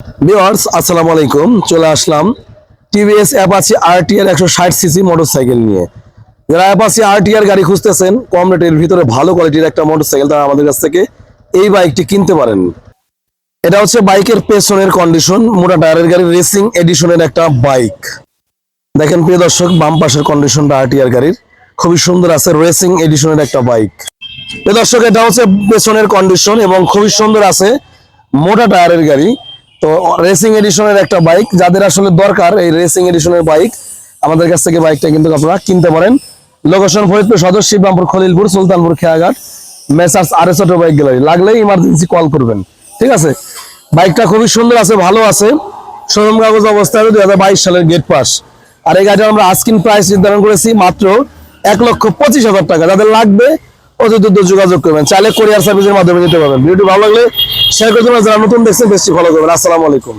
Viewers, আসসালামু আলাইকুম। চলে আসলাম। টিভিএস অ্যাপাচি আরটিআর একশো ষাট সিসি মোটরসাইকেল নিয়ে। যারা অ্যাপাচি আরটিআর গাড়ি খুঁজতেছেন, কম রেটের ভিতরে ভালো কোয়ালিটির একটা মোটরসাইকেল তারা আমাদের কাছ থেকে এই বাইকটি কিনতে পারেন। এটা হচ্ছে বাইকের পেছনের কন্ডিশন মোটা টায়ারের গাড়ি রেসিং এডিশনের একটা বাইক। দেখেন প্রিয় দর্শক, বাম পাশের কন্ডিশনটা আরটিআর গাড়ির। খুবই সুন্দর আছে রেসিং এডিশনের একটা বাইক। প্রিয় দর্শক, এটা হচ্ছে পেছনের কন্ডিশন এবং খুবই সুন্দর আছে, মোটা টায়ারের গাড়ি। তো রেসিং এডিশনের একটা বাইক যাদের আসলে দরকার এই রেসিং এডিশনের বাইক আমাদের কাছ থেকে বাইকটা কিন্তু আপনারা কিনতে পারেন। Location Faridpur Sadar, Shibrampur, Khalilpur, Sultanpur, Kheyaghat, messrs R S bike gallery লাগলে ইমার্জেন্সি কল করবেন, ঠিক আছে? বাইকটা খুবই সুন্দর আছে, ভালো আছে। শোরুম কাগজ অবস্থায় দুই হাজার বাইশ সালের গেট পাস আর এই গাড়িটা আমরা আস্কিন প্রাইস নির্ধারণ করেছি মাত্র এক লক্ষ পঁচিশ হাজার টাকা। যাদের লাগবে অতি যোগাযোগ করবেন। চাইলে কোরিয়ার সার্ভিসের মাধ্যমে নিতে পারবেন। ভিডিওটি ভালো লাগলে শেয়ার করতে পারেন নতুন দেখছেন বেশি ফলো করবেন। আসসালামু আলাইকুম।